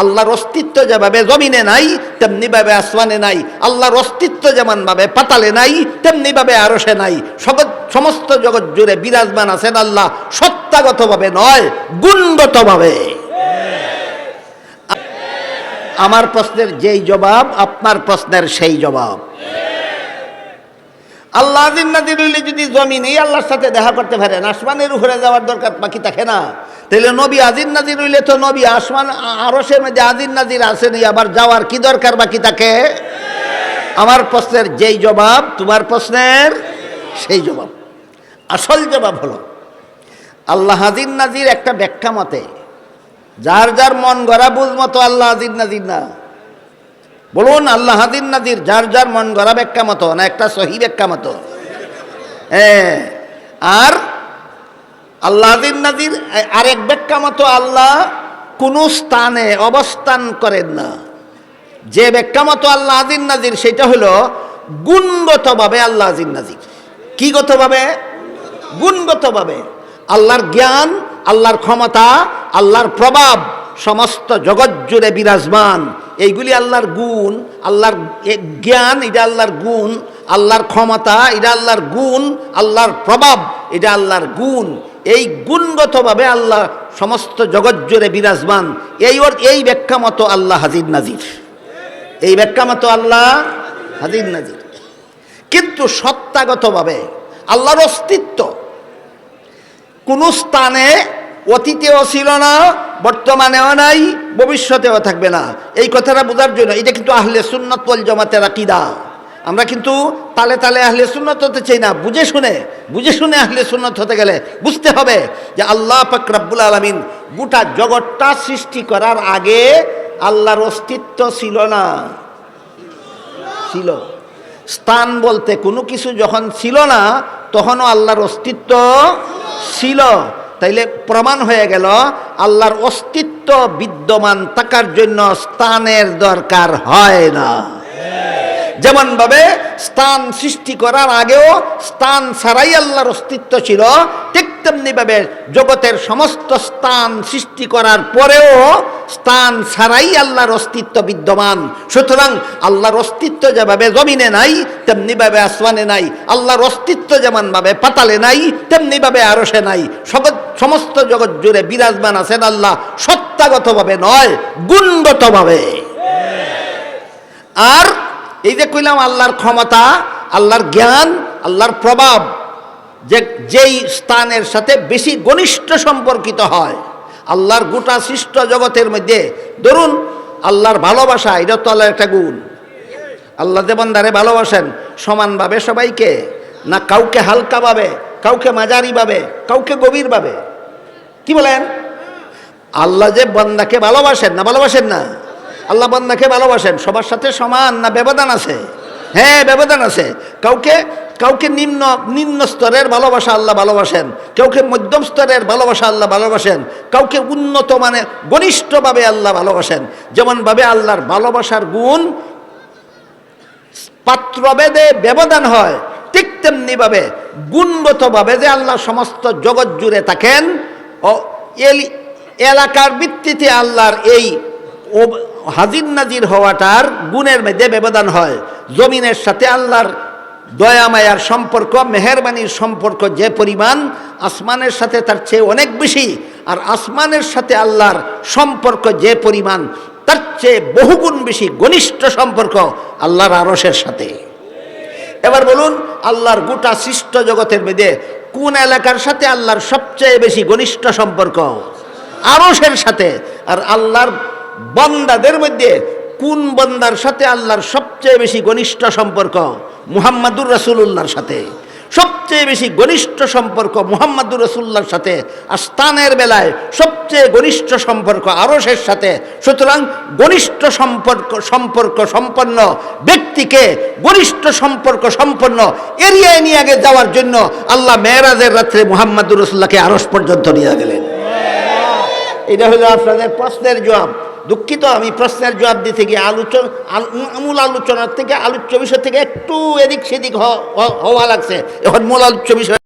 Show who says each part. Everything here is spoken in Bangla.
Speaker 1: আল্লাহর অস্তিত্ব যেভাবে জমিনে নাই, তেমনি ভাবে আসমানে নাই। আল্লাহর অস্তিত্ব যেমন ভাবে পাতালে নাই, তেমনি ভাবে আরশে নাই। সগত- সমস্ত জগৎ জুড়ে বিরাজমান আছেন আল্লাহ, সত্তাগতভাবে নয়, গুণগতভাবে। আমার প্রশ্নের যেই জবাব, আপনার প্রশ্নের সেই জবাব। আল্লাহ যদি জমিনেই আল্লাহর সাথে দেখা করতে পারেন। আসমানের উপরে যাওয়ার দরকার, বাকি থাকে না। তাহলে নবী আজিন নাজির হইলে তো নবী আসমান আরসের মধ্যে আজিন নাজির আসেনি আবার যাওয়ার কি দরকার বাকি থাকে আমার প্রশ্নের যেই জবাব, তোমার প্রশ্নের সেই জবাব। আসল জবাব হলো, আল্লাহ হাজির নাজির একটা ব্যাখ্যা মতে, যার যার মন গড়া বুঝ মতো আল্লাহ হাজির নাজির না। বলুন, আল্লাহ হাজির নাজির যার যার মন গড়া ব্যাখ্যা মতো না একটা সহি ব্যাখ্যা মতো? হ্যাঁ আর আল্লাহ হাজির নাজির আরেক ব্যাখ্যা মতো আল্লাহ কোনো স্থানে অবস্থান করেন না। যে ব্যাখ্যা মতো আল্লাহ আজির নাজির সেটা হলো গুণগতভাবে আল্লাহ আজির নাজির কি গতভাবে গুণগতভাবে। আল্লাহর জ্ঞান, আল্লাহর ক্ষমতা, আল্লাহর প্রভাব, সমস্ত জগৎ জুড়ে বিরাজমান। এইগুলি আল্লাহর গুণ, আল্লাহর জ্ঞান, এটা আল্লাহর গুণ, আল্লাহর ক্ষমতা, এটা আল্লাহর গুণ, আল্লাহর প্রভাব, এটা আল্লাহর গুণ। এই গুণগতভাবে আল্লাহ সমস্ত জগৎ বিরাজমান। এই ওর এই ব্যাখ্যা মতো আল্লাহ হাজির নাজির। এই ব্যাখ্যা মতো আল্লাহ হাজির নাজির। কিন্তু সত্তাগতভাবে আল্লাহর অস্তিত্ব কোন স্থানে অতীতেও ছিল না, বর্তমানেও নাই, ভবিষ্যতেও থাকবে না। এই কথাটা বোঝার জন্য এটা কিন্তু আহলে সুন্নত জামাতের আকিদা। আমরা কিন্তু তালে তালে আহলে সুন্নত হতে চাই না। বুঝে শুনে বুঝে শুনে আহলে সুন্নত হতে গেলে বুঝতে হবে যে আল্লাহ পাক রাব্বুল আলামিন গোটা জগৎটা সৃষ্টি করার আগে আল্লাহর অস্তিত্ব ছিল না। ছিল। স্থান বলতে কোনো কিছু যখন ছিল না, তখনও আল্লাহর অস্তিত্ব ছিল। তাইলে প্রমাণ হয়ে গেল, আল্লাহর অস্তিত্ব বিদ্যমান থাকার জন্য স্থানের দরকার হয় না। যেমন ভাবে স্থান সৃষ্টি করার আগেও স্থান ছাড়াই আল্লাহর অস্তিত্ব ছিল, ঠিক তেমনি ভাবে জগতের সমস্ত স্থান সৃষ্টি করার পরেও স্থান ছাড়াই আল্লাহর অস্তিত্ব বিদ্যমান। সুতরাং আল্লাহর অস্তিত্ব যেভাবে জমিনে নাই তেমনি ভাবে আসমানে নাই, আল্লাহর অস্তিত্ব যেমন ভাবে পাতালে নাই তেমনি ভাবে আরসে নাই সমস্ত জগৎ জুড়ে বিরাজমান আছেন আল্লাহ, সত্তাগতভাবে নয়, গুণগতভাবে। আর এই যে কইলাম আল্লাহর ক্ষমতা, আল্লাহর জ্ঞান, আল্লাহর প্রভাব, যে যেই স্থানের সাথে বেশি ঘনিষ্ঠ সম্পর্কিত হয়, আল্লাহর গোটা সৃষ্ট জগতের মধ্যে, ধরুন আল্লাহর ভালোবাসা, এটা তো আল্লাহর একটা গুণ। আল্লাহ যে বান্দারে ভালোবাসেন, সমানভাবে সবাইকে, না কাউকে হালকাভাবে, কাউকে মাঝারিভাবে, কাউকে গভীরভাবে। কি বলেন? আল্লাহ যে বান্দাকে ভালোবাসেন, না ভালোবাসেন না? আল্লাহ বান্দাকে ভালোবাসেন, সবার সাথে সমান না ব্যবধান আছে? হ্যাঁ ব্যবধান আছে। কাউকে কাউকে নিম্ন নিম্ন স্তরের ভালোবাসা আল্লাহ ভালোবাসেন, কাউকে মধ্যম স্তরের ভালোবাসা আল্লাহ ভালোবাসেন, কাউকে উন্নত মানে ঘনিষ্ঠভাবে আল্লাহ ভালোবাসেন। যেমনভাবে আল্লাহর ভালোবাসার গুণ পাত্রভেদে ব্যবধান হয়, ঠিক তেমনিভাবে গুণগতভাবে যে আল্লাহ সমস্ত জগৎ জুড়ে থাকেন, ও এলি- এলাকার ভিত্তিতে আল্লাহর এই হাজির নাজির হওয়াটার গুণের মধ্যে ব্যবধান হয়। জমিনের সাথে আল্লাহর দয়ামায়ার সম্পর্ক, মেহরবানির সম্পর্ক যে পরিমাণ, আসমানের সাথে তার চেয়ে অনেক বেশি আর আসমানের সাথে আল্লাহর সম্পর্ক যে পরিমাণ, তার চেয়ে বহুগুণ বেশি ঘনিষ্ঠ সম্পর্ক আল্লাহর আরসের সাথে। এবার বলুন, আল্লাহর গোটা সৃষ্ট জগতের মধ্যে কোন এলাকার সাথে আল্লাহর সবচেয়ে বেশি ঘনিষ্ঠ সম্পর্ক? আরসের সাথে। আর আল্লাহর বন্দাদের মধ্যে কোন বন্দার সাথে আল্লাহর সবচেয়ে বেশি ঘনিষ্ঠ সম্পর্ক? মুহাম্মাদুর রাসূলুল্লাহর সাথে। সবচেয়ে বেশি ঘনিষ্ঠ সম্পর্ক মুহাম্মাদুর রসুল্লার সাথে। আর স্থানের বেলায় সবচেয়ে ঘনিষ্ঠ সম্পর্ক আরসের সাথে। সুতরাং ঘনিষ্ঠ সম্পর্ক সম্পর্ক সম্পন্ন ব্যক্তিকে ঘনিষ্ঠ সম্পর্ক সম্পন্ন এরিয়ায় নিয়ে আগে যাওয়ার জন্য আল্লাহ মেয়েরাজের রাত্রে মুহাম্মাদুর রসুল্লাহকে আরস পর্যন্ত নিয়ে গেলেন। এটা হলো আপনাদের প্রশ্নের জবাব। দুঃখিত, আমি প্রশ্নের জবাব দিতে গিয়ে আলোচনা মূল আলোচনার থেকে, আলোচ্য বিষয় থেকে একটু এদিক সেদিক হওয়া লাগছে। এখন মূল আলোচ্য বিষয়